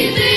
Give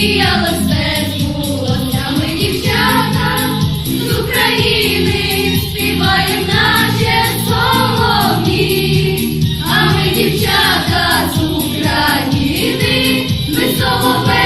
Сміялась без булося дівчата з України співаєм наше солов'ї, а ми дівчата з України, ми солове.